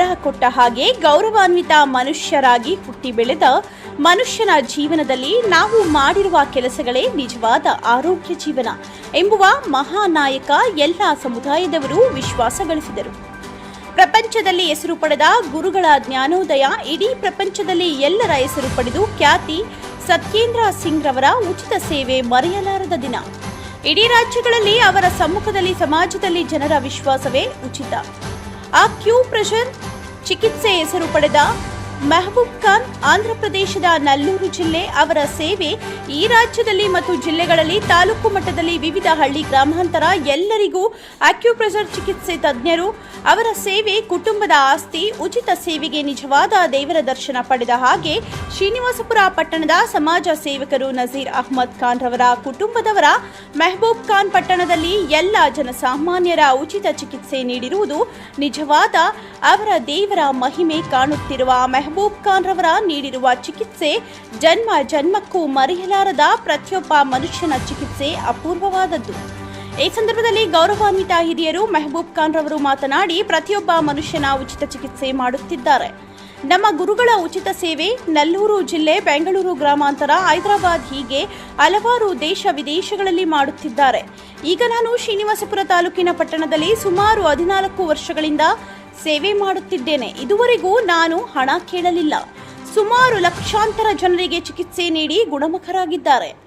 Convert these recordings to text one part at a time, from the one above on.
ಕೊಟ್ಟ ಹಾಗೆ ಗೌರವಾನ್ವಿತ ಮನುಷ್ಯರಾಗಿ ಹುಟ್ಟಿ ಬೆಳೆದ ಮನುಷ್ಯನ ಜೀವನದಲ್ಲಿ ನಾವು ಮಾಡಿರುವ ಕೆಲಸಗಳೇ ನಿಜವಾದ ಆರೋಗ್ಯ ಜೀವನ ಎಂಬುವ ಮಹಾನಾಯಕ ಎಲ್ಲ ಸಮುದಾಯದವರು ವಿಶ್ವಾಸ ಗಳಿಸಿದರು. ಪ್ರಪಂಚದಲ್ಲಿ ಹೆಸರು ಪಡೆದ ಗುರುಗಳ ಜ್ಞಾನೋದಯ ಇಡೀ ಪ್ರಪಂಚದಲ್ಲಿ ಎಲ್ಲರ ಹೆಸರು ಪಡೆದು ಖ್ಯಾತಿ ಸತ್ಯೇಂದ್ರ ಸಿಂಗ್ ರವರ ಉಚಿತ ಸೇವೆ ಮರೆಯಲಾರದ ದಿನ. ಇಡೀ ರಾಜ್ಯಗಳಲ್ಲಿ ಅವರ ಸಮ್ಮುಖದಲ್ಲಿ ಸಮಾಜದಲ್ಲಿ ಜನರ ವಿಶ್ವಾಸವೇ ಉಚಿತ. ಆ ಕ್ಯೂ ಪ್ರೆಷರ್ ಚಿಕಿತ್ಸೆ ಹೆಸರು ಪಡೆದ ಮೆಹಬೂಬ್ ಖಾನ್ ಆಂಧ್ರಪ್ರದೇಶದ ನಲ್ಲೂರು ಜಿಲ್ಲೆ ಅವರ ಸೇವೆ ಈ ರಾಜ್ಯದಲ್ಲಿ ಮತ್ತು ಜಿಲ್ಲೆಗಳಲ್ಲಿ ತಾಲೂಕು ಮಟ್ಟದಲ್ಲಿ ವಿವಿಧ ಹಳ್ಳಿ ಗ್ರಾಮಾಂತರ ಎಲ್ಲರಿಗೂ ಅಕ್ಯುಪ್ರೆಷರ್ ಚಿಕಿತ್ಸೆ ತಜ್ಞರು. ಅವರ ಸೇವೆ ಕುಟುಂಬದ ಆಸ್ತಿ, ಉಚಿತ ಸೇವೆಗೆ ನಿಜವಾದ ದೇವರ ದರ್ಶನ ಪಡೆದ ಹಾಗೆ ಶ್ರೀನಿವಾಸಪುರ ಪಟ್ಟಣದ ಸಮಾಜ ಸೇವಕರು ನಜೀರ್ ಅಹ್ಮದ್ ಖಾನ್ ರವರ ಕುಟುಂಬದವರ ಮೆಹಬೂಬ್ ಖಾನ್ ಪಟ್ಟಣದಲ್ಲಿ ಎಲ್ಲ ಜನಸಾಮಾನ್ಯರ ಉಚಿತ ಚಿಕಿತ್ಸೆ ನೀಡಿರುವುದು ನಿಜವಾದ ಅವರ ದೇವರ ಮಹಿಮೆ ಕಾಣುತ್ತಿರುವ ಮೆಹಬೂಬ್ ಖಾನ್ ರವರ ನೀಡಿರುವ ಚಿಕಿತ್ಸೆ ಜನ್ಮ ಜನ್ಮಕ್ಕೂ ಮರೆಯಲಾರದ ಪ್ರತಿಯೊಬ್ಬ ಮನುಷ್ಯನ ಚಿಕಿತ್ಸೆ ಅಪೂರ್ವವಾದದ್ದು. ಈ ಸಂದರ್ಭದಲ್ಲಿ ಗೌರವಾನ್ವಿತ ಹಿರಿಯರು ಮೆಹಬೂಬ್ ಖಾನ್ ರವರು ಮಾತನಾಡಿ ಪ್ರತಿಯೊಬ್ಬ ಮನುಷ್ಯನ ಉಚಿತ ಚಿಕಿತ್ಸೆ ಮಾಡುತ್ತಿದ್ದಾರೆ. ನಮ್ಮ ಗುರುಗಳ ಉಚಿತ ಸೇವೆ ನಲ್ಲೂರು ಜಿಲ್ಲೆ ಬೆಂಗಳೂರು ಗ್ರಾಮಾಂತರ ಹೈದರಾಬಾದ್ ಹೀಗೆ ಹಲವಾರು ದೇಶ ವಿದೇಶಗಳಲ್ಲಿ ಮಾಡುತ್ತಿದ್ದಾರೆ. ಈಗ ನಾನು ಶ್ರೀನಿವಾಸಪುರ ತಾಲೂಕಿನ ಪಟ್ಟಣದಲ್ಲಿ ಸುಮಾರು ಹದಿನಾಲ್ಕು ವರ್ಷಗಳಿಂದ ಸೇವೆ ಮಾಡುತ್ತಿದ್ದೇನೆ. ಇದುವರೆಗೂ ನಾನು ಹಣ ಕೇಳಲಿಲ್ಲ. ಸುಮಾರು ಲಕ್ಷಾಂತರ ಜನರಿಗೆ ಚಿಕಿತ್ಸೆ ನೀಡಿ ಗುಣಮುಖರಾಗಿದ್ದಾರೆ.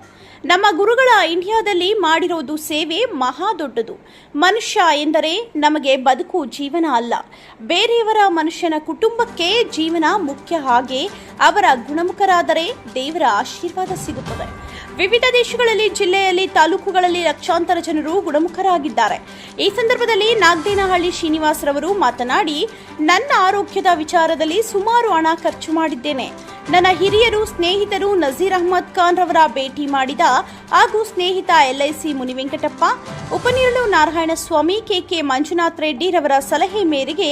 ನಮ್ಮ ಗುರುಗಳ ಇಂಡಿಯಾದಲ್ಲಿ ಮಾಡಿರೋದು ಸೇವೆ ಮಹಾ ದೊಡ್ಡದು. ಮನುಷ್ಯ ಎಂದರೆ ನಮಗೆ ಬದುಕು ಜೀವನ ಅಲ್ಲ. ಬೇರೆಯವರ ಮನುಷ್ಯನ ಕುಟುಂಬಕ್ಕೆ ಜೀವನ ಮುಖ್ಯ ಹಾಗೆ ಅವರ ಗುಣಮುಖರಾದರೆ ದೇವರ ಆಶೀರ್ವಾದ ಸಿಗುತ್ತದೆ. ವಿವಿಧ ದೇಶಗಳಲ್ಲಿ, ಜಿಲ್ಲೆಯಲ್ಲಿ, ತಾಲೂಕುಗಳಲ್ಲಿ ಲಕ್ಷಾಂತರ ಜನರು ಗುಣಮುಖರಾಗಿದ್ದಾರೆ. ಈ ಸಂದರ್ಭದಲ್ಲಿ ನಾಗದೇನಹಳ್ಳಿ ಶ್ರೀನಿವಾಸರವರು ಮಾತನಾಡಿ, ನನ್ನ ಆರೋಗ್ಯದ ವಿಚಾರದಲ್ಲಿ ಸುಮಾರು ಹಣ ಖರ್ಚು ಮಾಡಿದ್ದೇನೆ. ನನ್ನ ಹಿರಿಯರು, ಸ್ನೇಹಿತರು ನಜೀರ್ ಅಹಮದ್ ಖಾನ್ ರವರ ಭೇಟಿ ಮಾಡಿದ ಹಾಗೂ ಸ್ನೇಹಿತ ಎಲ್ಐಸಿ ಮುನಿವೆಂಕಟಪ್ಪ, ಉಪನೀರಳು ನಾರಾಯಣಸ್ವಾಮಿ, ಕೆಕೆ ಮಂಜುನಾಥ್ ರೆಡ್ಡಿ ರವರ ಸಲಹೆ ಮೇರೆಗೆ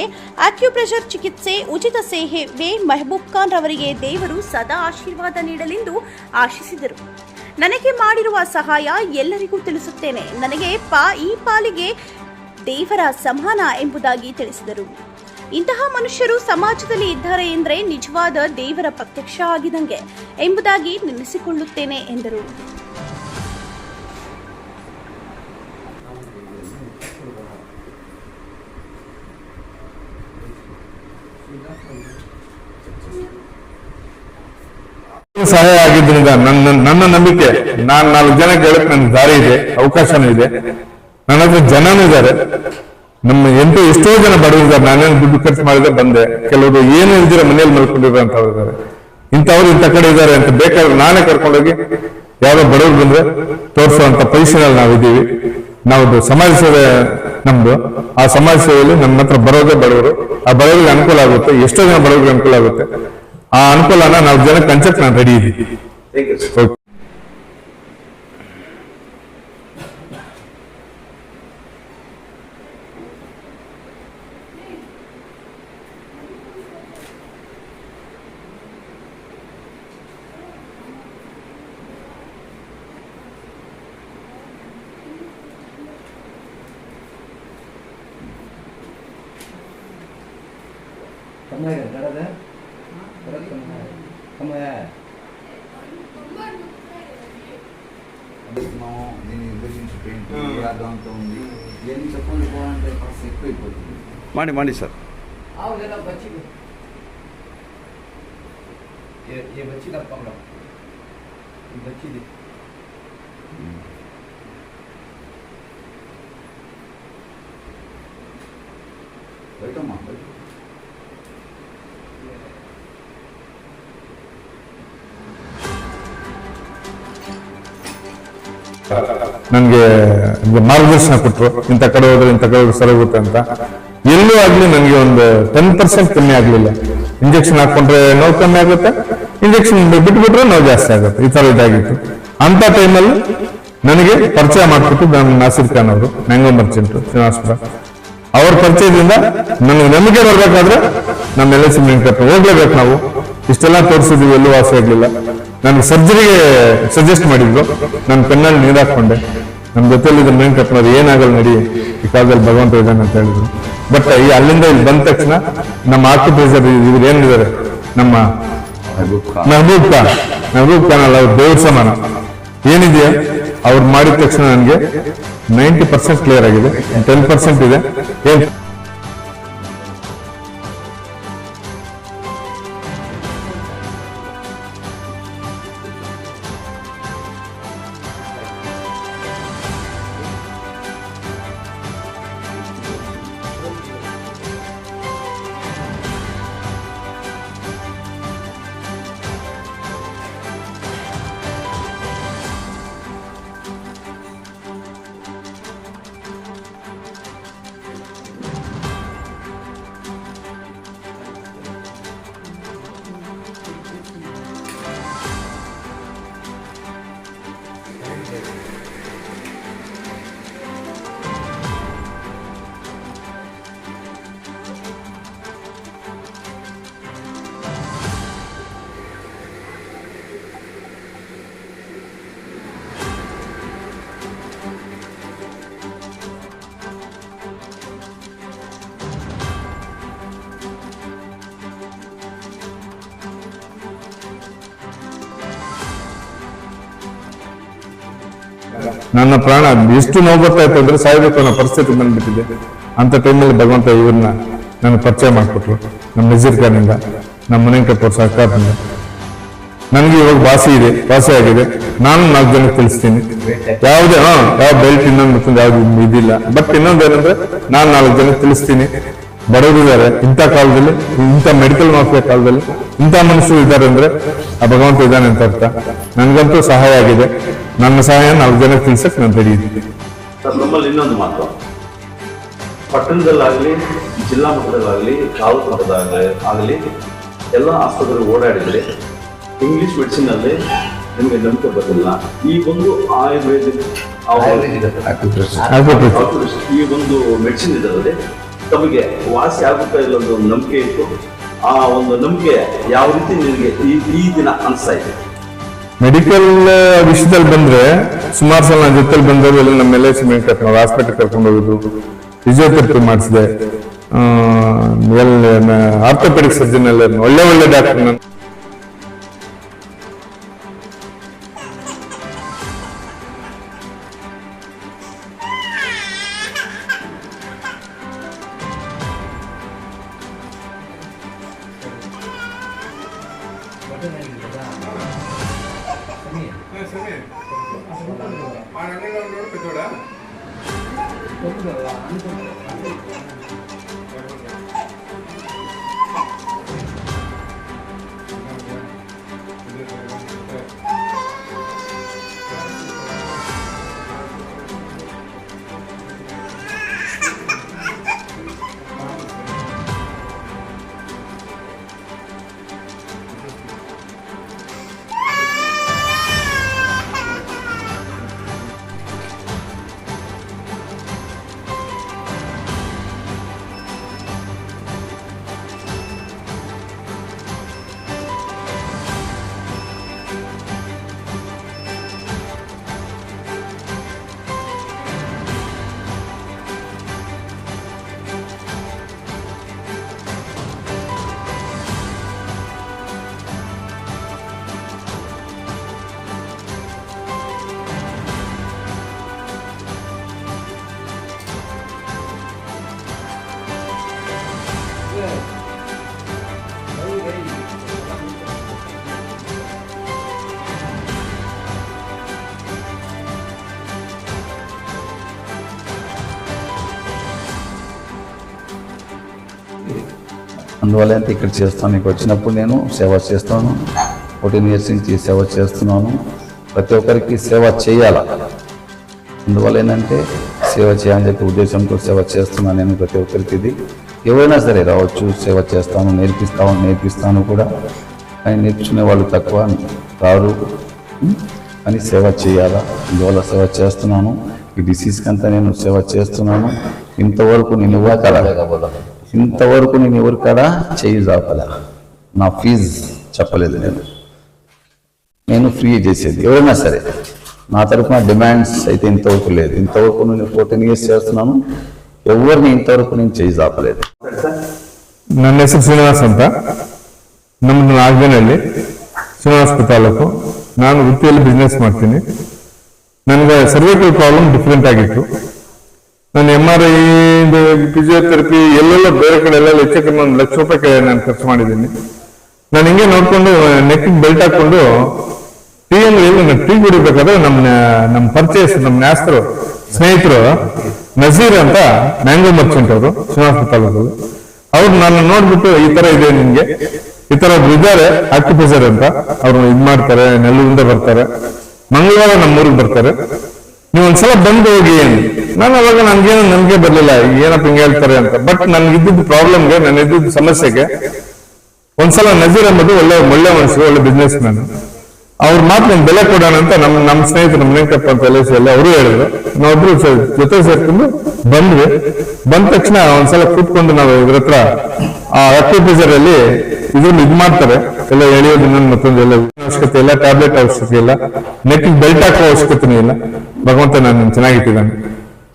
ಆಕ್ಯುಪ್ರೆಷರ್ ಚಿಕಿತ್ಸೆ, ಉಚಿತ ಸೇವೆ, ಮೆಹಬೂಬ್ ಖಾನ್ ರವರಿಗೆ ದೇವರು ಸದಾ ಆಶೀರ್ವಾದ ನೀಡಲೆಂದು ಆಶಿಸಿದರು. ನನಗೆ ಮಾಡಿರುವ ಸಹಾಯ ಎಲ್ಲರಿಗೂ ತಿಳಿಸುತ್ತೇನೆ. ನನಗೆ ಪಾ, ಈ ಪಾಲಿಗೆ ದೇವರ ಸಮಾನ ಎಂಬುದಾಗಿ ತಿಳಿಸಿದರು. ಇಂತಹ ಮನುಷ್ಯರು ಸಮಾಜದಲ್ಲಿ ಇದ್ದಾರೆ ಎಂದರೆ ನಿಜವಾದ ದೇವರ ಪ್ರತ್ಯಕ್ಷ ಆಗಿದಂಗೆ ಎಂಬುದಾಗಿ ನೆನೆಸಿಕೊಳ್ಳುತ್ತೇನೆ ಎಂದರು. ಸಹಾಯ ಆಗಿದ್ರಿಂದ ನನ್ನ ನನ್ನ ನಂಬಿಕೆ, ನಾನ್ ನಾಲ್ಕು ಜನ ಹೇಳಕ್ ದಾರಿ ಇದೆ, ಅವಕಾಶನೂ ಇದೆ. ನನ್ನ ಹತ್ರ ಜನನೂ ಇದ್ದಾರೆ. ನಮ್ಮ ಎಂಟು ಎಷ್ಟೋ ಜನ ಬಡವರಿದ್ದಾರೆ. ನಾನೇನು ದುಡ್ಡು ಖರ್ಚು ಮಾಡಿದ್ರೆ ಬಂದೆ. ಕೆಲವರು ಏನು ಇಲ್ದಿರ ಮನೇಲಿ ಮಲ್ಕೊಂಡಿರೋಂಥವ್ರು ಇದ್ದಾರೆ. ಇಂಥವ್ರು ಇಂಥ ಕಡೆ ಇದ್ದಾರೆ ಅಂತ ಬೇಕಾದ್ರೆ ನಾನೇ ಕರ್ಕೊಂಡೋಗಿ ಯಾರೋ ಬಡವರು ಬಂದ್ರೆ ತೋರಿಸುವಂತ ಪೊಸಿಷನಲ್ಲಿ ನಾವಿದ್ದೀವಿ. ನಾವು ಸಮಾಜ ಸೇವೆ ನಮ್ದು. ಆ ಸಮಾಜ ಸೇವೆಯಲ್ಲಿ ನಮ್ಮ ಹತ್ರ ಬರೋದೇ ಬಡವರು. ಆ ಬಡವರಿಗೆ ಅನುಕೂಲ ಆಗುತ್ತೆ. ಎಷ್ಟೋ ಜನ ಬಡವರಿಗೆ ಅನುಕೂಲ ಆಗುತ್ತೆ. ಅನುಕೂಲನ ನಾವು ಜನಕ್ಕೆ ಹಂಚಕ್ ನಾನು ರೆಡಿ ಇದ್ದೀವಿ ಓಕೆ. ಅಂತ ఉంది ಏನು ತಕೊಂಡು ಹೋಗಂತ ಕಾಸು ఎక్కువ అయిపోతుంది. ಮಾಡಿ ಮಾಡಿ ಸರ್. ಆವಾಗೆಲ್ಲ ಬಚ್ಚಿದೆ. ಏ ಬಚ್ಚಿದಪ್ಪ ಮೇಡಮ್? ಈ ಬಚ್ಚಿದೆ. ಬೈಟಮ್ಮ ಬೈಟ ನನಗೆ ಮಾರ್ಗದರ್ಶನ ಕೊಟ್ಟರು ಇಂಥ ಕಡೆ ಹೋದ್ರೆ ಇಂಥ ಕಡೆ ಹೋದ್ರೆ ಅಂತ. ಎಲ್ಲೂ ಆಗ್ಲಿ ನನಗೆ ಒಂದು ಟೆನ್ ಪರ್ಸೆಂಟ್ ಕಮ್ಮಿ ಆಗಲಿಲ್ಲ. ಇಂಜೆಕ್ಷನ್ ಹಾಕೊಂಡ್ರೆ ನೋವು ಕಮ್ಮಿ ಆಗುತ್ತೆ. ಇಂಜೆಕ್ಷನ್ ಬಿಟ್ಬಿಟ್ರೆ ನೋವು ಜಾಸ್ತಿ ಆಗುತ್ತೆ. ಈ ಥರ ಇದಾಗಿತ್ತು. ಅಂತ ಟೈಮಲ್ಲಿ ನನಗೆ ಪರಿಚಯ ಮಾಡ್ಕೊಟ್ಟು ನಾನು ನಾಸಿರ್ ಖಾನ್ ಅವರು ಮ್ಯಾಂಗೋ ಮರ್ಚೆಂಟ್ ಶ್ರೀನಿವಾಸಪುರ. ಅವ್ರ ಪರಿಚಯದಿಂದ ನನಗೆ ನಂಬಿಕೆ ಬರಬೇಕಾದ್ರೆ ನಮ್ಮ ಎಲ್ ಎಸ್ ವೆಂಕಟಪ್ಪ ಹೋಗ್ಲೇಬೇಕು ನಾವು. ಇಷ್ಟೆಲ್ಲ ತೋರಿಸಿದ್ವಿ, ಎಲ್ಲೂ ವಾಸಿ ಆಗಲಿಲ್ಲ. ನನಗೆ ಸರ್ಜರಿಗೆ ಸಜೆಸ್ಟ್ ಮಾಡಿದ್ರು ನಾನು ಪೆನ್ನಲ್ಲಿ ನೀರು ಹಾಕೊಂಡೆ ನಮ್ಮ ಜೊತೆಲಿ ವೆಂಕಟಪ್ಪನವ್ರು ಏನಾಗಲ್ಲ ನಡಿ, ಈ ಕಾಲದಲ್ಲಿ ಭಗವಂತ ಇದ್ದಾನೆ ಅಂತ ಹೇಳಿದ್ರು. ಬಟ್ ಈ ಅಲ್ಲಿಂದ ಇಲ್ಲಿ ಬಂದ ತಕ್ಷಣ ನಮ್ಮ ಆಕ್ಯುಪೇಸರ್ ಇವ್ರು ಏನಿದ್ದಾರೆ? ನಮ್ಮ ಮೆಹಬೂಬ್ ಖಾನ್. ಮೆಹಬೂಬ್ ಖಾನ್ ಅಲ್ಲ, ಅವ್ರು ದೇವ್ರ ಸಮಾನ. ಏನಿದೆಯಾ? ಅವ್ರು ಮಾಡಿದ ತಕ್ಷಣ ನನಗೆ ನೈಂಟಿ ಪರ್ಸೆಂಟ್ ಕ್ಲಿಯರ್ ಆಗಿದೆ. ಟೆನ್ ಪರ್ಸೆಂಟ್ ಇದೆ. ಏನ್? ನನ್ನ ಪ್ರಾಣ ಎಷ್ಟು ನೋವು ಬರ್ತಾ ಇತ್ತು ಅಂದ್ರೆ ಸಾಯ್ಬೇಕು ಅನ್ನೋ ಪರಿಸ್ಥಿತಿ ಬಂದ್ಬಿಟ್ಟಿದೆ. ಅಂತ ಟೈಮಲ್ಲಿ ಭಗವಂತ ಇವ್ರನ್ನ ನನಗೆ ಪರಿಚಯ ಮಾಡಿಕೊಟ್ರು. ನಮ್ಮ ನಜೀರ್ ಖಾನಿಂದ ನಮ್ಮ ಮನೆ ಕಟ್ಟೋರು ಸರ್ಕಾರದಿಂದ ನನಗೆ ಇವಾಗ ವಾಸಿ ಇದೆ, ವಾಸಿ ಆಗಿದೆ. ನಾನು ನಾಲ್ಕು ಜನಕ್ಕೆ ತಿಳಿಸ್ತೀನಿ. ಯಾವುದೇ, ಹಾ, ಯಾವ ಬೆಲ್ಟ್ ಇನ್ನೊಂದು ಮತ್ತೊಂದು ಯಾವ್ದು ಇದಿಲ್ಲ. ಬಟ್ ಇನ್ನೊಂದು ಏನಂದ್ರೆ, ನಾನು ನಾಲ್ಕು ಜನಕ್ಕೆ ತಿಳಿಸ್ತೀನಿ. ಬಡವರಿದ್ದಾರೆ ಇಂಥ ಕಾಲದಲ್ಲಿ, ಇಂಥ ಮೆಡಿಕಲ್ ಮಾಫಿಯ ಕಾಲದಲ್ಲಿ ಇಂಥ ಮನುಷ್ಯರು ಇದ್ದಾರೆ ಅಂದ್ರೆ ಆ ಭಗವಂತ ಇದ್ದಾನೆ ಅಂತ ಅರ್ಥ. ನನಗಂತೂ ಸಹಾಯ ಆಗಿದೆ. ನನ್ನ ಸಹಾಯ ನಾಲ್ಕು ಜನ ತಿಳಿಸಕ್ ನಾನು ರೆಡಿ ಇದ್ದೀನಿ. ಸರ್ ನಮ್ಮಲ್ಲಿ ಇನ್ನೊಂದು ಮಾತು. ಪಟ್ಟಣದಲ್ಲಾಗಲಿ ಜಿಲ್ಲಾ ಮಟ್ಟದಲ್ಲಾಗಲಿ ತಾಲೂಕು ಮಟ್ಟದಾಗಲಿ ಆಗಲಿ ಎಲ್ಲ ಆಸ್ಪತ್ರೆಗಳು ಓಡಾಡಿದರೆ ಇಂಗ್ಲಿಷ್ ಮೆಡಿಸಿನ್ ಅಲ್ಲಿ ನಿಮಗೆ ನಂಬಿಕೆ ಬರಲಿಲ್ಲ. ಈ ಒಂದು ಆಯುರ್ವೇದಿಕ್ ಈ ಒಂದು ಮೆಡಿಸಿನ್ ಇದರಲ್ಲಿ ತಮಗೆ ವಾಸಿ ಆಗುತ್ತಾ ಇಲ್ಲ ಒಂದು ನಂಬಿಕೆ ಇತ್ತು. ಆ ಒಂದು ನಂಬಿಕೆ ಯಾವ ರೀತಿ ನಿಮಗೆ ಈ ಈ ದಿನ ಅನಿಸ್ತಾ ಇದೆ? ಮೆಡಿಕಲ್ ವಿಷಯದಲ್ಲಿ ಬಂದ್ರೆ, ಸುಮಾರು ಸಲ ನನ್ನ ಜೊತೆಲಿ ಬಂದವರು ಎಲ್ಲ ನಮ್ಮ ಎಲ್ ಐ ಸಿ ಮೇಲೆ ಕರ್ಕೊಂಡು ಹಾಸ್ಪಿಟಲ್ ಕರ್ಕೊಂಡು ಹೋಗಿದ್ದು ಫಿಸಿಯೋಥೆರಪಿ ಮಾಡಿಸಿದೆ. ಆರ್ಥೋಪೆಡಿಕ್ ಸರ್ಜನ್ ಎಲ್ಲ ಒಳ್ಳೆ ಒಳ್ಳೆ ಡಾಕ್ಟರ್ ನಾನು. అందువల్ల ఇక్కడ చేస్తాను. ఇక్కడ వచ్చినప్పుడు నేను సేవ చేస్తాను. ఫోర్టీన్ ఇయర్స్ నుంచి సేవ చేస్తున్నాను. ప్రతి ఒక్కరికి సేవ చేయాల? అందువల్ల ఏంటంటే సేవ చేయాలని చెప్పి ఉద్దేశంతో సేవ చేస్తున్నాను నేను ప్రతి ఒక్కరికి ఇది. ఎవరైనా సరే రావచ్చు సేవ చేస్తాను నేర్పిస్తాను నేర్పిస్తాను కూడా. కానీ నేర్చుకునే వాళ్ళు తక్కువ రారు. అని సేవ చేయాలా? అందువల్ల సేవ చేస్తున్నాను. ఈ డిసీజ్కి అంతా నేను సేవ చేస్తున్నాను. ఇంతవరకు నేను ఇవ్వ కదా ఇంతవరకు నేను ఎవరి కాడ చేయి చాపలే నా ఫీజు చెప్పలేదు నేను నేను ఫ్రీ చేసేది ఎవరైనా సరే నా తరపున డిమాండ్స్ అయితే ఇంతవరకు లేదు ఇంతవరకు నేను ఫోర్టీన్ ఇయర్స్ చేస్తున్నాను ఎవరిని ఇంతవరకు నేను చేయి చాపలేదు ನನ್ನ ಹೆಸರು ಶ್ರೀನಿವಾಸ್ ಅಂತ ನಮ್ದು ನಾಗಬೇನಹಳ್ಳಿ ಶ್ರೀನಿವಾಸ ತಾಲೂಕು ನಾನು ವೃತ್ತಿಯಲ್ಲಿ ಬಿಸ್ನೆಸ್ ಮಾಡ್ತೀನಿ ನನಗೆ ಸರ್ವೈಕಲ್ ಪ್ರಾಬ್ಲಮ್ ಡಿಫ್ರೆಂಟ್ ಆಗಿತ್ತು ನಾನು ಎಂ ಆರ್ ಐ ಫಿಸಿಯೋಥೆರಪಿ ಎಲ್ಲೆಲ್ಲ ಬೇರೆ ಕಡೆ ಎಲ್ಲ ಹೆಚ್ಚು ಒಂದು ಲಕ್ಷ ರೂಪಾಯಿ ನಾನು ಖರ್ಚು ಮಾಡಿದ್ದೀನಿ. ನಾನು ಹಿಂಗೆ ನೋಡ್ಕೊಂಡು ನೆಕ್ ಬೆಲ್ಟ್ ಹಾಕೊಂಡು ಟೀ ಅಂಗಡಿಯಲ್ಲಿ ನಾನು ಟೀ ಕುಡಿಬೇಕಾದ್ರೆ ನಮ್ಮ ನಮ್ಮ ಪರ್ಚೇಸ್ ನಮ್ಮ ನ್ಯಾಸ್ತರು, ಸ್ನೇಹಿತರು, ನಜೀರ್ ಅಂತ ಮ್ಯಾಂಗೋ ಮರ್ಚೆಂಟ್ ಅವರು, ಶ್ರೀನಿವಾಸ ತಾಲೂಕಲ್ಲಿ ಅವ್ರು. ನಾನು ನೋಡ್ಬಿಟ್ಟು ಈ ತರ ಇದೆ ನಿಮ್ಗೆ ಈ ತರ ಒಬ್ರು ಇದ್ದಾರೆ ಆಕ್ಯುಪೈಸರ್ ಅಂತ. ಅವ್ರು ಇದ್ ಮಾಡ್ತಾರೆ, ನೆಲ್ಲೂರಿಂದ ಬರ್ತಾರೆ. ಮಂಗಳವಾರ ನಮ್ಮ ಊರಿಗೆ ಬರ್ತಾರೆ. ನೀವು ಒಂದ್ಸಲ ಬಂದು ಹೋಗಿ. ನಾನು ಅವಾಗ ನನ್ಗೇನು ನಂಬಿಕೆ ಬರ್ಲಿಲ್ಲ. ಏನಪ್ಪ ಹಿಂಗೆ ಹೇಳ್ತಾರೆ ಅಂತ. ಬಟ್ ನನ್ಗೆ ಇದ್ದಿದ್ದು ಪ್ರಾಬ್ಲಮ್ಗೆ ನನ್ನ ಇದ್ದಿದ್ದು ಸಮಸ್ಯೆಗೆ ಒಂದ್ಸಲ ನಜೀರ್ ಎಂಬುದು ಒಳ್ಳೆ ಒಳ್ಳೆ ಮನಸ್ಸು ಒಳ್ಳೆ ಬಿಸ್ನೆಸ್ ಮ್ಯಾನ್ ಅವ್ರ ಮಾತ್ರ ನಿಮ್ಗೆ ಬೆಲೆ ಕೊಡೋಣ ಅಂತ ನಮ್ಮ ನಮ್ಮ ಸ್ನೇಹಿತರು ನಮ್ಮ ವೆಂಕಟಪ್ಪ ಅಂತ ಎಲ್ ಎಲ್ಲ ಅವರು ಹೇಳಿದ್ರು. ನಾವೊಬ್ರು ಜೊತೆ ಸೇರ್ಕೊಂಡು ಬಂದ್ವಿ. ಬಂದ ತಕ್ಷಣ ಒಂದ್ಸಲ ಕೂತ್ಕೊಂಡು ನಾವು ಇದ್ರ ಹತ್ರ ಆ ಅಕ್ಯುಪೈಸರ್ ಅಲ್ಲಿ ಇದನ್ನ ಇದ್ ಮಾಡ್ತಾರೆ. ಎಲ್ಲ ಎಳೆಯೋದು ಇನ್ನೊಂದು ಮತ್ತೊಂದು ಎಲ್ಲ ಅವಶ್ಯಕತೆ ಇಲ್ಲ ಟ್ಯಾಬ್ಲೆಟ್ ಅವಶ್ಯಕತೆ ಇಲ್ಲ ನೆಕ್ ಬೆಲ್ಟ್ ಹಾಕೋ ಅವಶ್ಯಕತೆ ಇಲ್ಲ. ಭಗವಂತ ನಾನು ಚೆನ್ನಾಗಿಟ್ಟಿದ್ದಾನೆ.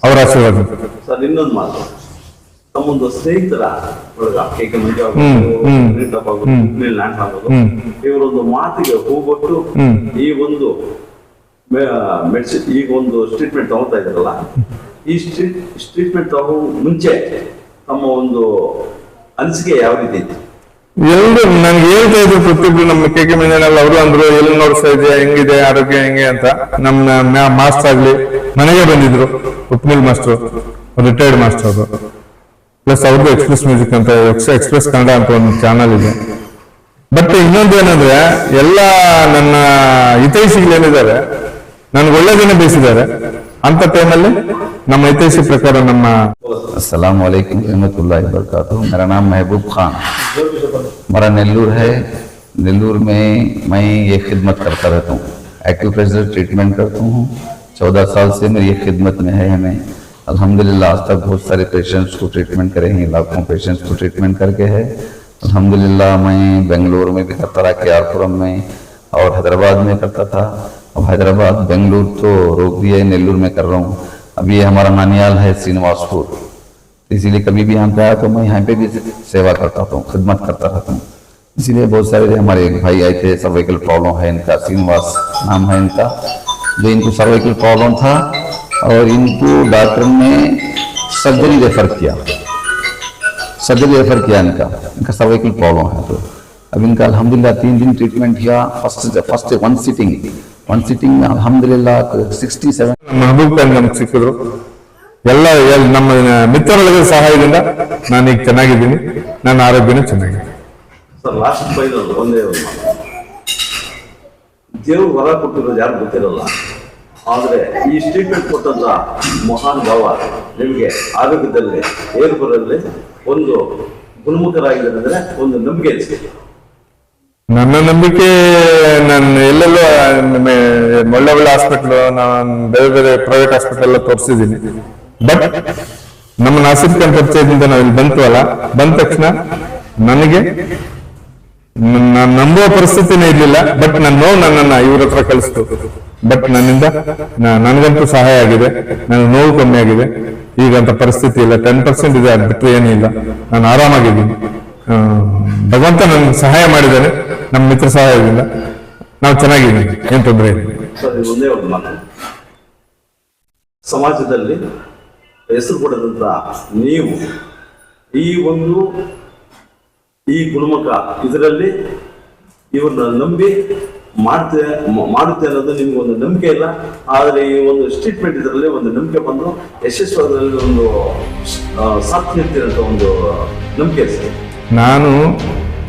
ಅವರ ಆಶೀರ್ವಾದ. ನಮ್ಮೊಂದು ಸ್ನೇಹಿತರ ಒಳಗ ಮಂಜು. ಲ್ಯಾಂಡ್ ಇವರೊಂದು ಮಾತಿಗೆ ಹೋಗ್ಬಿಟ್ಟು. ಈ ಒಂದು ಮೆಡಿಸಿನ್ ಈಗ ಒಂದು ಟ್ರೀಟ್ಮೆಂಟ್ ತಗೊಳ್ತಾ ಇದ್ದಾರಲ್ಲ ಈ ಸ್ಟ್ರೀಟ್ ಟ್ರೀಟ್ಮೆಂಟ್ ತಗೋ ಮುಂಚೆ ತಮ್ಮ ಒಂದು ಅನಿಸಿಕೆ ಯಾವ ರೀತಿ ಇತ್ತು ಎಲ್ರು ನನ್ಗೆ ಹೇಳ್ತಾ ಇದ್ರು ಪ್ರತಿಯೊಬ್ರು ನಮ್ಮ ಕೆ ಕೆ ಮಂಜನಲ್ಲಿ ಅವರು ಅಂದ್ರು ಎಲ್ಲಿ ನೋಡ್ತಾ ಇದೆಯಾ ಹೆಂಗಿದೆ ಆರೋಗ್ಯ ಹೆಂಗೆ ಅಂತ ನಮ್ಮ ಮಾಸ್ಟರ್ ಆಗ್ಲಿ ಮನೆಗೆ ಬಂದಿದ್ರು ಉಪ್ನಿಲ್ ಮಾಸ್ಟರ್ ರಿಟೈರ್ಡ್ ಮಾಸ್ಟರ್ ಅವರು ಪ್ಲಸ್ ಅವ್ರದ್ದು ಎಕ್ಸ್ಪ್ರೆಸ್ ಮ್ಯೂಸಿಕ್ ಅಂತ ಎಕ್ಸ್ಪ್ರೆಸ್ ಕನ್ನಡ ಅಂತ ಒಂದು ಚಾನಲ್ ಇದೆ ಬಟ್ ಇನ್ನೊಂದು ಏನಂದ್ರೆ ಎಲ್ಲ ನನ್ನ ಹಿತೈಷಿಗಳೇನಿದ್ದಾರೆ ನನ್ಗೆ ಒಳ್ಳೆದನ್ನೇ ಬೇಯಿಸಿದ್ದಾರೆ ಅಂತ ಟೈಮಲ್ಲಿ ನಮ್ಮ ಹಿತೈಷಿ ಪ್ರಕಾರ ನಮ್ಮ अस्सलाम वालेकुम रहमतुल्लाहि वबरकातुहू मेरा नाम महबूब खान हमारा नेल्लूर है नेल्लूर में मैं ये खिदमत करता रहता हूँ एक्टिव प्रेशर ट्रीटमेंट करता हूँ चौदह साल से मेरी ये खिदमत में है हमें अल्हम्दुलिल्लाह, आज तक बहुत सारे पेशेंट्स को ट्रीटमेंट करे हैं, लाखों पेशेंट्स को ट्रीटमेंट करके है। अल्हम्दुलिल्लाह, मैं बेंगलोर में भी करता रहा के आरपुरम में और हैदराबाद में करता था। अब हैदराबाद, बेंगलुरु तो रोक दिया है, नेल्लूर में कर रहा हूँ। अब ये हमारा नानियाल है, श्रीनिवासपुर। इसीलिए कभी भी यहाँ पे आया तो मैं यहाँ पे भी सेवा करता हूँ खिदमत करता रहता हूँ इसीलिए बहुत सारे हमारे एक भाई आए थे सर्वाइकल प्रॉब्लम है इनका, श्रीनिवास नाम है इनका, जो इनको सर्वाइकल प्रॉब्लम था और इनको डॉक्टर ने सर्जरी रेफर किया सर्जरी रेफर किया इनका इनका सर्वाइकल प्रॉब्लम है तो अब इनका अल्हम्दुलिल्लाह तीन दिन ट्रीटमेंट किया first first one sitting one sitting में अल्हम्दुलिल्लाह सिक्सटी सेवन ನಮ್ಮ ಮಹಬೂಬ್ ಖಾನ್ ನಮ್ಗೆ ಸಿಕ್ಕಿದ್ರು ಎಲ್ಲ ಎಲ್- ನಮ್ಮ ಮಿತ್ರರೊಳಗೆ ಸಹಾಯದಿಂದ ನಾನು ಈಗ ಚೆನ್ನಾಗಿದ್ದೀನಿ ನನ್ನ ಆರೋಗ್ಯನೂ ಚೆನ್ನಾಗಿದೆ ಸರ್ ಲಾಸ್ಟ್ ಫೈನಲ್ ಒಂದೇ ಒಂದು ಮಾತು. ದೇವ್ರು ವರ ಕೊಟ್ಟಿರೋದು ಯಾರು ಗೊತ್ತಿರಲ್ಲ ಆದ್ರೆ ಈ ಸ್ಟೇಟ್ಮೆಂಟ್ ಕೊಟ್ಟಂತ ಮಹಾನ್ ಭಾವ ನಿಮಗೆ ಆರೋಗ್ಯದಲ್ಲಿ ಏರ್ಪುರಲ್ಲಿ ಒಂದು ಗುಣಮುಖರಾಗಿದ್ದಾರೆ ಒಂದು ನಂಬಿಕೆ ಇದೆ. ನನ್ನ ನಂಬಿಕೆ, ನಾನು ಎಲ್ಲೆಲ್ಲೋ ಒಳ್ಳೆ ಒಳ್ಳೆ ಹಾಸ್ಪಿಟ್ಲ್ ನಾನು ಬೇರೆ ಬೇರೆ ಪ್ರೈವೇಟ್ ಹಾಸ್ಪಿಟಲ್ ಎಲ್ಲ ತೋರಿಸಿದ್ದೀನಿ. ಬಟ್ ನಮ್ಮ ನಾಸಿಕ್ ಖಾನ್ ಪರಿಚಯದಿಂದ ನಾವು ಇಲ್ಲಿ ಬಂತವಲ್ಲ ಬಂದ ತಕ್ಷಣ ನನಗೆ ನಾನು ನಂಬುವ ಪರಿಸ್ಥಿತಿನೇ ಇರಲಿಲ್ಲ ಬಟ್ ನನ್ನ ನೋವು ನನ್ನನ್ನ ಇವ್ರ ಹತ್ರ ಕಳಿಸ್ತು. ಬಟ್ ನನ್ನಿಂದ ನನಗಂತೂ ಸಹಾಯ ಆಗಿದೆ. ನನ್ನ ನೋವು ಕಮ್ಮಿ ಆಗಿದೆ. ಈಗಂತ ಪರಿಸ್ಥಿತಿ ಇಲ್ಲ. ಟೆನ್ ಪರ್ಸೆಂಟ್ ಇದೆ, ಅದು ಬಿಟ್ಟರೆ ಏನೂ ಇಲ್ಲ. ನಾನು ಆರಾಮಾಗಿದ್ದೀನಿ. ಭಗವಂತ ನನ್ಗೆ ಸಹಾಯ ಮಾಡಿದ್ದಾನೆ. ನಮ್ಮ ಮಿತ್ರ ಸಹಾಯದಿಂದ ನಾವು ಚೆನ್ನಾಗಿದ್ದೀನಿ ಏನ್ ತೊಂದರೆ ಇಲ್ಲ. ಒಂದೇ ಮಾತು. ಸಮಾಜದಲ್ಲಿ ಹೆಸರು ಪಡೆದಂತ ನೀವು ಈ ಒಂದು ಈ ಗುಣಮುಖ ಇದರಲ್ಲಿ ಇವ್ರನ್ನ ನಂಬಿ ಮಾಡ್ತೆ ಮಾಡುತ್ತೆ ಅನ್ನೋದು ನಿಮ್ಗೆ ಒಂದು ನಂಬಿಕೆ ಇಲ್ಲ. ಆದರೆ ಈ ಒಂದು ಸ್ಟೇಟ್ಮೆಂಟ್ ಇದರಲ್ಲಿ ಒಂದು ನಂಬಿಕೆ ಬಂದು ಯಶಸ್ವಿ ಒಂದು ಸಾಥ್ ಒಂದು ನಂಬಿಕೆ ಸರ್. ನಾನು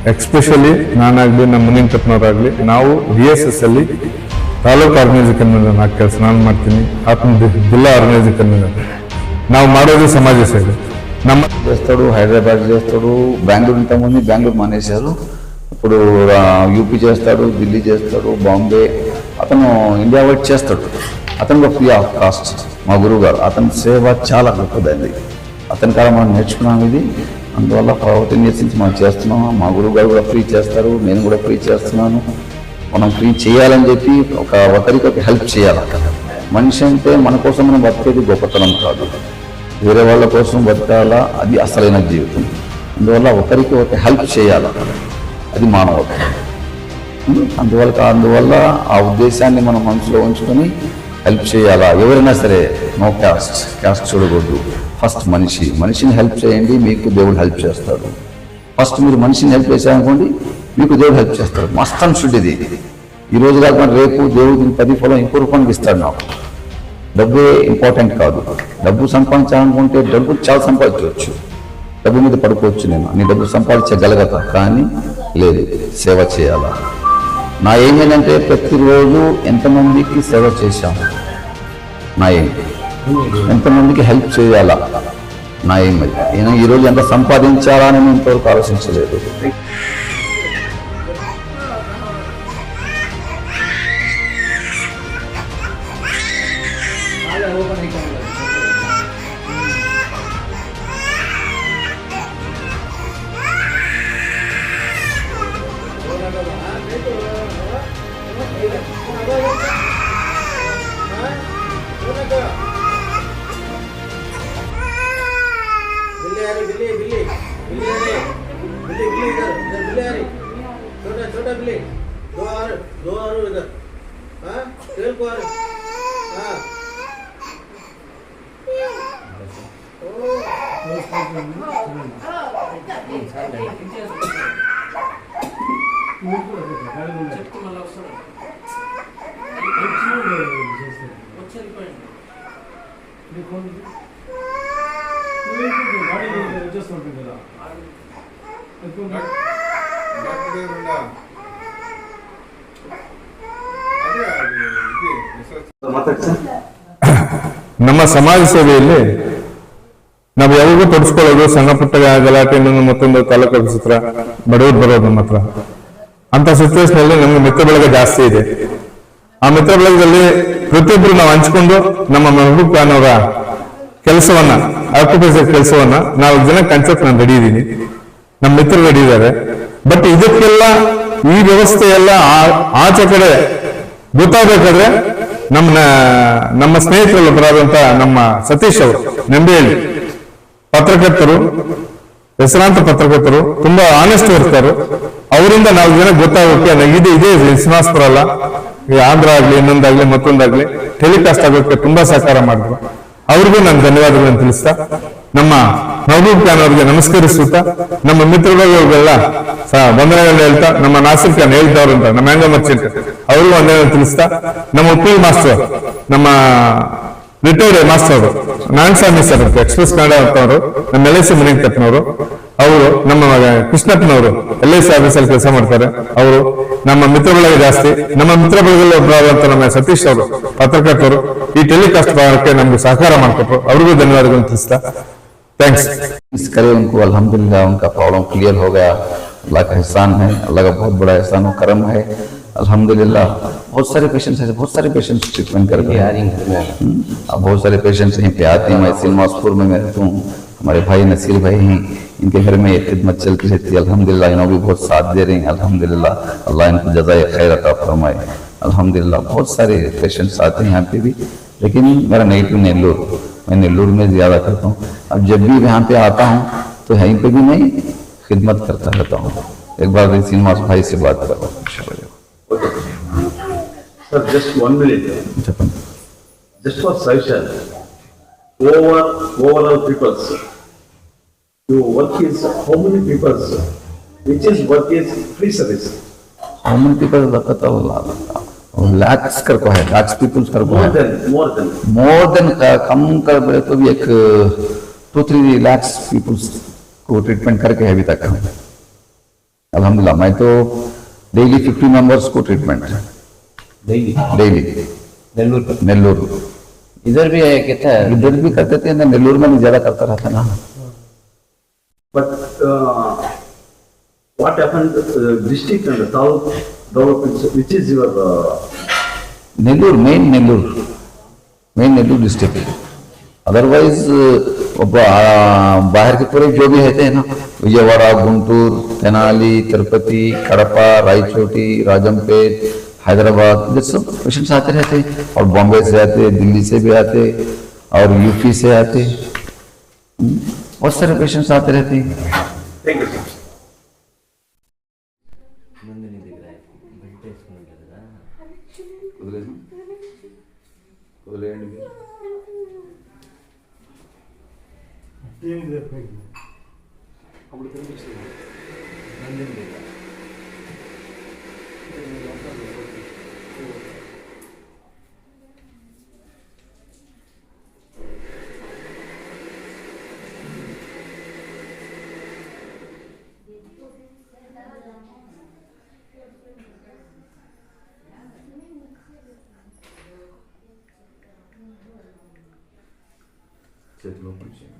ಎಕ್ಸ್ಪೆಷಲಿ ನಾನಾಗ್ಲಿ ನಮ್ಮ ಮುಂದಿನ ನಾವು ಬಿ ಎಸ್ ಎಸ್ ಅಲ್ಲಿ ತಾಲೂಕು ಆರ್ಗನೈಸ್ ಕನ್ವೆನ್ಷನ್ ನಾಲ್ಕು ಕೆಲಸ ನಾನು ಮಾಡ್ತೀನಿ. ಆತ್ಮ ಜಿಲ್ಲಾ ಆರ್ಗನೈಸ್ ನಾವು ಮಾಡೋದು ಸಮಾಜ ಸೇವೆ. ನಮ್ಮ ದೇವಸ್ಥಾನ ಹೈದರಾಬಾದ್ ದೇವಸ್ಥಾನ ಬ್ಯಾಂಗ್ಳೂರಿಂದ ತಮ್ಮ ಬ್ಯಾಂಗ್ಳೂರ್ ಮಾನೇಸರು ఇప్పుడు యూపీ చేస్తాడు ఢిల్లీ చేస్తాడు బాంబే. అతను ఇండియా వైడ్ చేస్తాడు. అతను కూడా ఫ్రీ ఆఫ్ కాస్ట్. మా గురువు గారు అతని సేవ చాలా గొప్పదండి అతని కాలం మనం నేర్చుకున్నాం ఇది. అందువల్ల ప్రభుత్వం ఇయర్స్ మనం చేస్తున్నాం. మా గురువు గారు కూడా ఫ్రీ చేస్తారు. నేను కూడా ఫ్రీ చేస్తున్నాను. మనం ఫ్రీ చేయాలని చెప్పి ఒక ఒకరికి ఒక హెల్ప్ చేయాలి. మనిషి అంటే మన కోసం మనం బతికేది గొప్పతనం కాదు. వేరే వాళ్ళ కోసం బతకాలా? అది అసలైన జీవితం. అందువల్ల ఒకరికి ఒక హెల్ప్ చేయాలా. అది మానవత్వం అందువల్ల అందువల్ల ఆ ఉద్దేశాన్ని మనం మనసులో ఉంచుకొని హెల్ప్ చేయాలా? ఎవరైనా సరే నో క్యాస్ట్ క్యాస్ట్ చూడకూడదు. ఫస్ట్ మనిషి. మనిషిని హెల్ప్ చేయండి మీకు దేవుడు హెల్ప్ చేస్తాడు. ఫస్ట్ మీరు మనిషిని హెల్ప్ చేశారనుకోండి మీకు దేవుడు హెల్ప్ చేస్తాడు. మస్ట్ అండ్ షుడ్ ఇది. ఈ రోజు కాకుండా రేపు దేవుడికి పది ఫలం ఇంకో రూపానికి ఇస్తాడు నాకు. డబ్బే ఇంపార్టెంట్ కాదు. డబ్బు సంపాదించాలనుకుంటే డబ్బు చాలా సంపాదించవచ్చు. డబ్బు మీద పడుకోవచ్చు నేను. నీ డబ్బు సంపాదించగలగతా. కానీ లేదు సేవ చేయాలా? నా ఏం ఏంటంటే ప్రతిరోజు ఎంతమందికి సేవ చేశాము? నా ఏం ఎంతమందికి హెల్ప్ చేయాలా? నా ఏం అది నేను ఈరోజు ఎంత సంపాదించాలా అని నేను ఇంతవరకు ఆలోచించలేదు. ಮಾತಾಡ್ಸ ನಮ್ಮ ಸಮಾಜ ಸೇವೆಯಲ್ಲಿ ನಾವು ಯಾವಾಗೂ ತೊಡಸ್ಕೊಳ್ಳೋದು ಸಣ್ಣ ಪುಟ್ಟ ಗಲಾಟೆ ಇನ್ನೊಂದು ಮತ್ತೊಂದು ತಾಲೂಕು ಆಫೀಸ್ ಹತ್ರ ಬಡವರು ಬರೋದು ನಮ್ಮ ಹತ್ರ. ಅಂತ ಸಿಚುವೇಶನ್ ಅಲ್ಲಿ ನಮ್ಗೆ ಮಿತ್ರ ಬಳಗ ಜಾಸ್ತಿ ಇದೆ. ಆ ಮಿತ್ರ ಬಳಗದಲ್ಲಿ ಪ್ರತಿಯೊಬ್ಬರು ನಾವು ಹಂಚ್ಕೊಂಡು ನಮ್ಮ ಮೆಹಬೂಬ್ ಖಾನ್ ಅವರ ಕೆಲಸವನ್ನ ಆಕ್ಯುಪೈಸರ್ ಕೆಲಸವನ್ನ ನಾವು ಜನ ಕನ್ಸೆಪ್ಟ್ ನಾನು ರೆಡಿ ಇದ್ದೀನಿ ನಮ್ಮ ಮಿತ್ರರು ರೆಡಿ ಇದ್ದಾರೆ ಬಟ್ ಇದಕ್ಕೆಲ್ಲ ಈ ವ್ಯವಸ್ಥೆ ಎಲ್ಲ ಆಚೆ ಕಡೆ ಗೊತ್ತಾಗಬೇಕಾದ್ರೆ ನಮ್ಮ ನಮ್ಮ ಸ್ನೇಹಿತರೊಬ್ಬರಾದಂತ ನಮ್ಮ ಸತೀಶ್ ಅವರು, ನೆಂಬೆಹಳ್ಳಿ. ಪತ್ರಕರ್ತರು, ಹೆಸರಾಂತ ಪತ್ರಕರ್ತರು, ತುಂಬಾ ಆನೆಸ್ಟ್ ಇರ್ತಾರೆ. ಅವರಿಂದ ನಾವು ಜನ ಗೊತ್ತಾಗೋಕೆ ಇದೆ, ಇದು ಶ್ರೀನಿವಾಸಪುರ ಅಲ್ಲ. ಆಂಧ್ರ ಆಗ್ಲಿ, ಇನ್ನೊಂದಾಗ್ಲಿ, ಮತ್ತೊಂದಾಗ್ಲಿ ಟೆಲಿಕಾಸ್ಟ್ ಆಗೋಕೆ ತುಂಬಾ ಸಹಕಾರ ಮಾಡಿದ್ರು. ಅವ್ರಿಗೂ ನಾನು ಧನ್ಯವಾದಗಳನ್ನು ತಿಳಿಸ್ತಾ, ನಮ್ಮ ಮಹಬೂಬ್ ಖಾನ್ ಅವರಿಗೆ ನಮಸ್ಕರಿಸುತ್ತಾ, ನಮ್ಮ ಮಿತ್ರಗಳಿಗೆಲ್ಲ ವಂದನೆಗಳನ್ನ ಹೇಳ್ತಾ, ನಮ್ಮ ನಾಸಿರ್ ಖಾನ್ ಹೇಳ್ತಾವ್ರು ಅಂತ, ನಮ್ಮ ಹ್ಯಾಂಗ ಮರ್ಚೆಂಟ್ ಅವ್ರಿಗೂ ವಂದನೆಗಳನ್ನು ತಿಳಿಸ್ತಾ, ನಮ್ಮ ಉಪ್ಪಿ ಮಾಸ್ಟರ್, ನಮ್ಮ ರಿಟೈರ್ಡ್ ಮಾಸ್ಟರ್ ಅವರು ನಾರಾಯಣಸ್ವಾಮಿ ಸರ್ ಅಂತ ಎಕ್ಸ್ಪ್ರೆಸ್ ಕನ್ನಡ ಅಂತವರು ನಮ್ಮ ಎಲ್ ಐ ಸಿ ಮನಿಕತ್ನವರು ಅವರು ನಮ್ಮ ಕೃಷ್ಣಪ್ಪನವರು ಎಲ್ ಐ ಸಿ ಆಫೀಸಲ್ಲಿ ಕೆಲಸ ಮಾಡ್ತಾರೆ ಅವರು ನಮ್ಮ ಮಿತ್ರ ಬಳಗ ಜಾಸ್ತಿ ನಮ್ಮ ಮಿತ್ರ ಬಳಗದಲ್ಲಿ ಒಬ್ಬರಾದಂತ ನಮ್ಮ ಸತೀಶ್ ಅವರು ಪತ್ರಕರ್ತರು ಈ ಟೆಲಿಕಾಸ್ಟ್ ಭಾಗಕ್ಕೆ ನಮ್ಗೆ ಸಹಕಾರ ಮಾಡಿಕೊಟ್ರು ಅವ್ರಿಗೂ ಧನ್ಯವಾದಗಳನ್ನು ತಿಳಿಸ್ತಾ ಥ್ಯಾಂಕ್ಸ್ इस करे उनको अल्हम्दुलिल्लाह उनका प्रॉब्लम क्लियर हो गया अल्लाह का एहसान है अल्लाह का बहुत बड़ा एहसान और करम है अल्हम्दुलिल्लाह बहुत सारे पेशेंट्स ऐसे बहुत सारे पेशेंट्स ट्रीटमेंट कर रहे हैं। हम्म, अब बहुत सारे पेशेंट्स यहीं पे आते हैं मैं सिलमासपुर में मैं रहता हूँ। हमारे भाई नसीर भाई हैं इनके घर में खिदमत चलती रहती है। अलहमदिल्ला इन्हों भी बहुत साथ दे रहे हैं अल्हम्दुलिल्लाह। अल्लाह इनको जजाय खैर अता फरमाए। अलहमदिल्ला बहुत सारे पेशेंट्स आते हैं यहाँ पे भी। लेकिन मेरा नेटिव नेल्लोर मैं नेल्लोर में ज़्यादा करता हूँ। अब जब भी यहाँ पे आता हूँ तो यहीं पर भी मैं खिदमत करता रहता हूँ। एक बार श्रीनिवास भाई से बात कर रहा हूँ लैक्स कर को है लैक्स पीपल्स कर को है मोर देन कम कर बोले तो भी एक टू थ्री लैक्स पीपल्स को ट्रीटमेंट करके है अभी तक अलहमदुल्ला मैं तो డైలీ ఫిఫ్టీ మెంబర్స్కు ట్రీట్మెంట్ డైली డైలీ नेल्लूर पर नेल्लूर इधर भी है कितना है इधर भी करते थे ना नेल्लूर में नहीं ज़्यादा करता रहता ना। But what happened district and south development which is your Nellore main Nellore main Nellore district otherwise बाहर के पूरे जो भी रहते हैं ना, विजयवाड़ा, गुंटूर, तेनाली, तिरुपति, कड़पा, रायचोटी, राजमपेट, हैदराबाद, ये सब पेशेंट्स आते रहते हैं और बॉम्बे से आते, दिल्ली से भी आते और यूपी से आते। बहुत सारे पेशेंट्स आते रहते हैं। 비행기 대표입니다. 아무리 들으시죠. 안됩니다. 제대로 보지.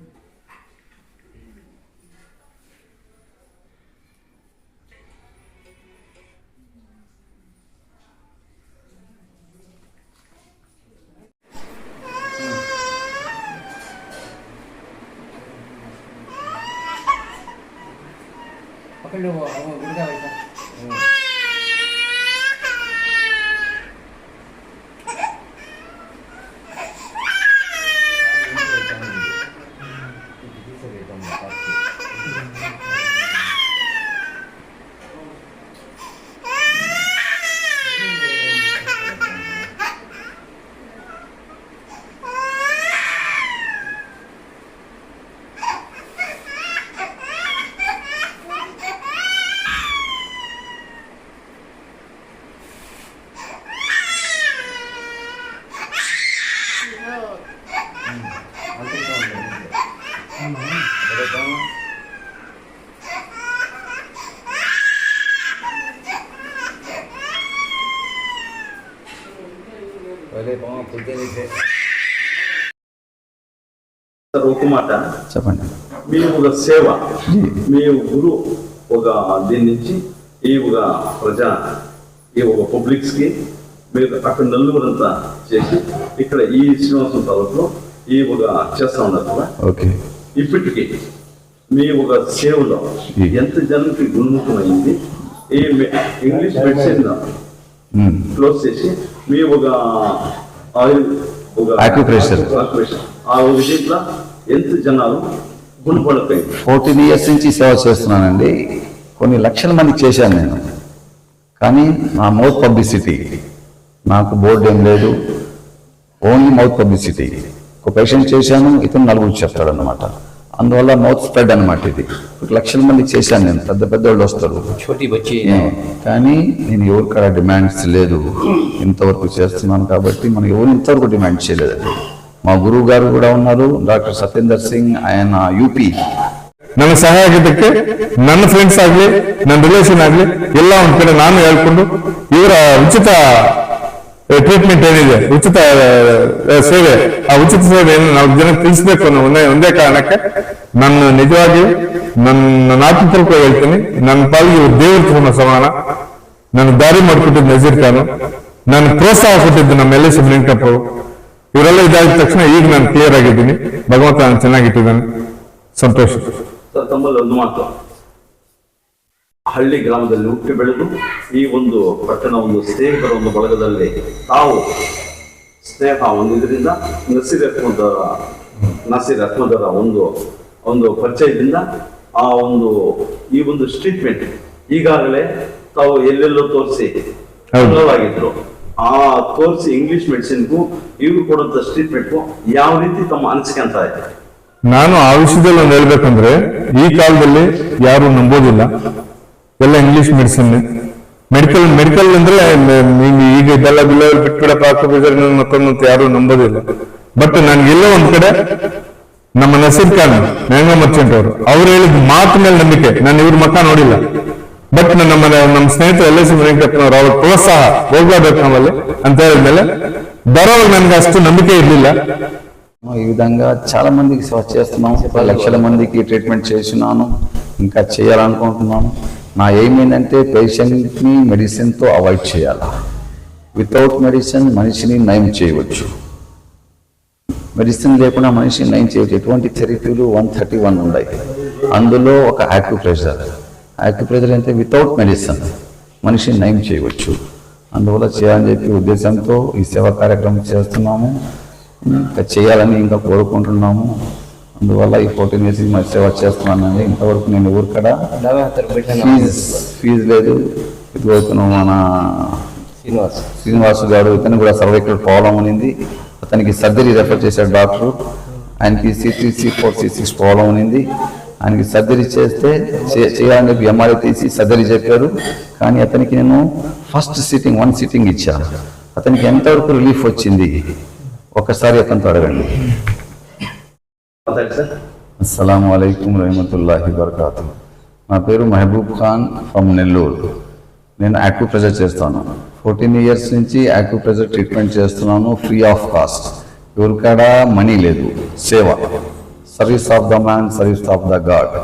సార్ ఒక మాట చెప్పండి. మీ ఒక సేవ మీ గురు ఒక దీని నుంచి ఈ ఒక ప్రజా ఈ ఒక పబ్లిక్స్కి మీరు అక్కడ నలుగురంతా చేసి ఇక్కడ ఈ శ్రీనివాసం తాలూకులో ఈ ఒక చేస్తా ఉన్నారు కదా? ఓకే. ఇప్పటికి మీ ఒక సేవలో ఎంత జనానికి గుణముఖమైంది ఈ ఇంగ్లీష్ మెడిసిన్. క్లోజ్ చేసి మీ ఒక ఆయిల్ ఒక. Acupressure. ఆ ఒక దీంట్లో ఎంత జనాలు గుణపడతాయి ఫోర్టీన్ ఇయర్స్ నుంచి సేవ చేస్తున్నానండి. కొన్ని లక్షల మందికి చేశాను నేను. కానీ నా మౌత్ పబ్లిసిటీ నాకు బోర్డు ఏం లేదు. ఓన్లీ మౌత్ పబ్లిసిటీ ఒక పేషెంట్ చేశాను ఇతను నలుగురు చెప్తాడు అనమాట అందువల్ల మౌత్ స్ప్రెడ్ అనమాట ఇది. ఒక లక్షల మంది చేశాను నేను. పెద్ద పెద్ద వాళ్ళు వస్తారు కానీ నేను ఎవరికాడ డిమాండ్స్ లేదు. ఇంతవరకు చేస్తున్నాను కాబట్టి మనం ఎవరు ఇంతవరకు డిమాండ్ చేయలేదు మా గురువు గారు కూడా ఉన్నారు డాక్టర్ సత్యేందర్ సింగ్ ఆయన యూపీ ನನ್ನ ಸಹಾಯ ಆಗಿದ್ದಕ್ಕೆ ನನ್ನ ಫ್ರೆಂಡ್ಸ್ ಆಗ್ಲಿ ನನ್ನ ರಿಲೇಷನ್ ಆಗ್ಲಿ ಎಲ್ಲ ಒಂದ್ ಕಡೆ ನಾನು ಹೇಳ್ಕೊಂಡು ಇವರ ಉಚಿತ ಟ್ರೀಟ್ಮೆಂಟ್ ಏನಿದೆ ಉಚಿತ ಆ, ಸೇವೆ ಆ ಉಚಿತ ಸೇವೆಯನ್ನು ನಾವು ಜನಕ್ಕೆ ತಿಳಿಸ್ಬೇಕು ಅನ್ನೋ ಒಂದೇ ಒಂದೇ ಕಾರಣಕ್ಕೆ ನನ್ನ ನಿಜವಾಗಿ ನನ್ನ ನಾಟಿಪೂರ್ವಕ ಹೇಳ್ತೀನಿ ನನ್ನ ಪಾಲಿಗೆ ಇವ್ರು ದೇವ್ರ ತಗೊಂಡ ಸಮಾನ ನನ್ನ ದಾರಿ ಮಾಡಿಕೊಟ್ಟಿದ್ದು ನಜೀರ್ ಖಾನ್ ನನ್ನ ಪ್ರೋತ್ಸಾಹ ಕೊಟ್ಟಿದ್ದು ನಮ್ಮ ಎಲ್ ಎಸ್ ವೆಂಕಟಪ್ಪ ಅವರು ಇವರೆಲ್ಲ ಇದಾದ ತಕ್ಷಣ ಈಗ ನಾನು ಕ್ಲಿಯರ್ ಆಗಿದ್ದೀನಿ. ಭಗವಂತ ನಾನು ಚೆನ್ನಾಗಿಟ್ಟಿದ್ದಾನೆ. ಸಂತೋಷ. ಸರ್ ತಮ್ಮಲ್ಲಿ ಒಂದು ಮಾತು. ಹಳ್ಳಿ ಗ್ರಾಮದಲ್ಲಿ ಹುಟ್ಟಿ ಬೆಳೆದು ಈ ಒಂದು ಪಟ್ಟಣ ಒಂದು ಸ್ನೇಹಿತರ ಒಂದು ಬಳಗದಲ್ಲಿ ತಾವು ಸ್ನೇಹ ಒಂದು ನಸೀರ್ ಅಹ್ಮದರ ನಸೀರ್ ಅಹ್ಮದರ ಒಂದು ಒಂದು ಪರಿಚಯದಿಂದ ಆ ಒಂದು ಈ ಒಂದು ಸ್ಟ್ರೀಟ್ಮೆಂಟ್ ಈಗಾಗಲೇ ತಾವು ಎಲ್ಲೆಲ್ಲೋ ತೋರಿಸಿ. ಆಗಿದ್ರು. ಆ ಕೋರ್ಸ್ ಇಂಗ್ಲಿಷ್ ಮೆಡಿಸಿನ್ಗೂ ಇವ್ರು ಕೊಡುವಂತ ಟ್ರೀಟ್ಮೆಂಟ್ಗೂ ಯಾವ ರೀತಿ ತಮ್ಮ ಅನಿಸಿಕೆ ಅಂತ ಇದೆ ನಾನು ಆ ವಿಷಯದಲ್ಲಿ ಒಂದು ಹೇಳ್ಬೇಕಂದ್ರೆ, ಈ ಕಾಲದಲ್ಲಿ ಯಾರು ನಂಬೋದಿಲ್ಲ. ಎಲ್ಲ ಇಂಗ್ಲಿಷ್ ಮೆಡಿಸಿನ್ ಮೆಡಿಕಲ್ ಮೆಡಿಕಲ್ ಅಂದ್ರೆ ಈಗ ಇದೆಲ್ಲ ಬಿಲ್ಲ ಬಿಟ್ಬಿಡಪ್ಪ ಹಾಕೋಬಿದ್ರೆ ಅಂತ ಯಾರು ನಂಬೋದಿಲ್ಲ. ಬಟ್ ನನ್ಗೆಲ್ಲೋ ಒಂದ್ ಕಡೆ ನಮ್ಮ ನಸೀರ್ ಖಾನ್ ಮ್ಯಾಂಗೋ ಮರ್ಚೆಂಟ್ ಅವರು, ಅವ್ರು ಹೇಳಿದ ಮೇಲೆ ನಂಬಿಕೆ. ನಾನು ಇವ್ರ ಮಕ್ಕ ನೋಡಿಲ್ಲ. ಬಟ್ ನಮ್ಮ ನಮ್ಮ ಸ್ನೇಹಿತರು ಎಲ್ ಎಸ್ ವೆಂಕಟಪ್ಪನವರು ಅವ್ರ ಪ್ರೋತ್ಸಾಹ ಹೋಗ್ಲೇಬೇಕು ನಾವಲ್ಲಿ ಅಂತ ಹೇಳಿದ್ಮೇಲೆ ಬರೋವಾಗ ನನ್ಗೆ ಅಷ್ಟು ನಂಬಿಕೆ ಇರ್ಲಿಲ್ಲ ఈ విధంగా చాలా మందికి సేవ చేస్తున్నాం పది లక్షల మందికి ట్రీట్మెంట్ చేస్తున్నాను ఇంకా చేయాలనుకుంటున్నాను నా ఎయిమ్ ఏంటంటే పేషెంట్ని మెడిసిన్తో అవాయిడ్ చేయాలి వితౌట్ మెడిసిన్ మనిషిని నయం చేయవచ్చు మెడిసిన్ లేకుండా మనిషిని నయం చేయవచ్చు ఎటువంటి థెరపీలు వన్ థర్టీ వన్ ఉన్నాయి అందులో ఒక యాక్యుప్రెషర్ యాక్యుప్రెషర్ అంటే వితౌట్ మెడిసిన్ మనిషిని నయం చేయవచ్చు. అందువల్ల చేయాలని చెప్పి ఉద్దేశంతో ఈ సేవా కార్యక్రమం చేస్తున్నాము. ఇంకా చేయాలని ఇంకా కోరుకుంటున్నాము. అందువల్ల ఈ ఫోర్టీన్ ఇయర్స్ మా సేవ చేస్తున్నానండి. ఇంతవరకు నేను ఊరు కడ ఫీజు ఫీజు లేదు. ఇతను మన శ్రీనివాస్. శ్రీనివాసు గారు ఇతను కూడా సర్వైకల్ ప్రాబ్లం ఉన్నింది అతనికి సర్జరీ రెఫర్ చేశాడు డాక్టర్. ఆయనకి C three C four C six problem ఉన్నింది ఆయనకి సర్జరీ చేస్తే చేయాలని చెప్పి ఎంఆర్ఐ తీసి సర్జరీ చెప్పారు. కానీ అతనికి నేను ఫస్ట్ సిట్టింగ్ వన్ సిట్టింగ్ ఇచ్చాను అతనికి ఎంతవరకు రిలీఫ్ వచ్చింది? ఒక్కసారి అతనితో అడగండి. అస్సలం అయికం రహమతుల్లాహి వరకాతు నా పేరు మహబూబ్ ఖాన్ ఫ్రమ్ నెల్లూరు. నేను ప్రెజర్ చేస్తాను. ఫోర్టీన్ ఇయర్స్ నుంచి ప్రెజర్ ట్రీట్మెంట్ చేస్తున్నాను. Free of cost. ఎవరికాడ మనీ లేదు. సేవ. Service of the man service of the God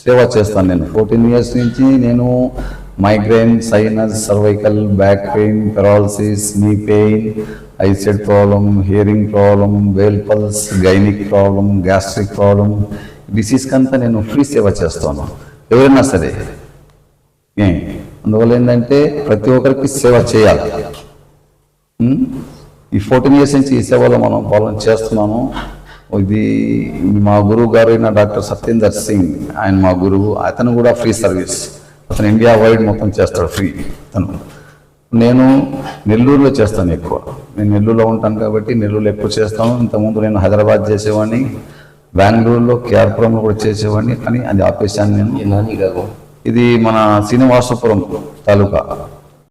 సేవ చేస్తాను నేను. ఫోర్టీన్ ఇయర్స్ నుంచి నేను migraine sinus cervical back pain paralysis knee pain eyesight problem hearing problem వేల్ pulse gynaec problem gastric problem డిసీజ్కి అంతా నేను ఫ్రీ సేవ చేస్తాను. ఎవరైనా సరే. అందువల్ల ఏంటంటే ప్రతి ఒక్కరికి సేవ చేయాలి. ఈ ఫోర్టీన్ ఇయర్స్ నుంచి ఈ సేవలో మనం పాలన చేస్తున్నాను. ఇది మా గురువు గారు అయిన డాక్టర్ సత్యేందర్ సింగ్ ఆయన మా గురువు అతను కూడా ఫ్రీ సర్వీస్. అతను ఇండియా వైడ్ మొత్తం చేస్తాడు ఫ్రీ. అతను నేను నెల్లూరులో చేస్తాను ఎక్కువ. నేను నెల్లూరులో ఉంటాను కాబట్టి నెల్లూరులో ఎక్కువ చేస్తాను. ఇంతకుముందు నేను హైదరాబాద్ చేసేవాడిని బెంగళూరులో కేఆర్పురంలో కూడా చేసేవాడిని కానీ అది ఆపేశాను నేను. ఇది మన శ్రీనివాసపురం తాలూకా.